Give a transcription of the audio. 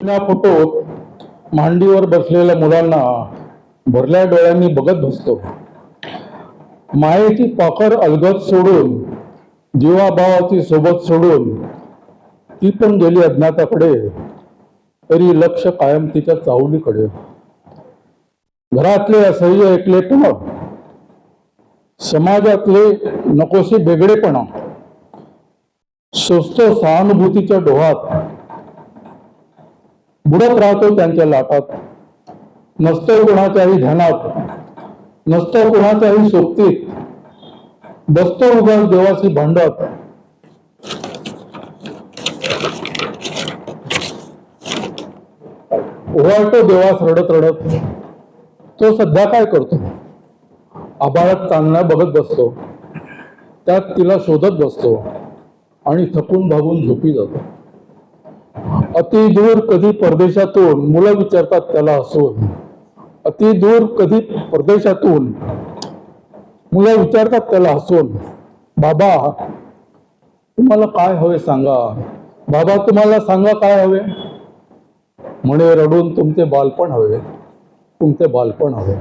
या फोटोत मांडीवर बसलेल्या मुलांना भरल्या डोळ्यांनी बघत बसतो. मायेची पाखर अलगद सोडून जीवाभावाची सोबत सोडून ती पण गेली अज्ञाताकडे तरी लक्ष कायम तिच्या चावलीकडे घरातले असह्य एकलेपण समाजातले नकोसे वेगळेपणा सुस्त सहानुभूतीच्या डोहात बुडत राहतो त्यांच्या लाटात नसतो कुणाच्याही ध्यानात नसतो कुणाच्याही सोबतीत. बसतो उगाच देवाशी भांडत. ओवाळतो देवास रडत रडत. तो सध्या काय करतो? आबाळात चालण्या बघत बसतो. त्यात तिला शोधत बसतो आणि थकून भागून झोपी जातो. अति दूर कधी परदेशातून मुलं विचारतात त्याला हसून अति दूर कधी परदेशातून मुलं विचारतात त्याला हसून बाबा तुम्हाला काय हवे सांगा? बाबा तुम्हाला सांगा काय हवे? म्हणे रडून तुमचे बालपण हवे. तुमचे बालपण हवे.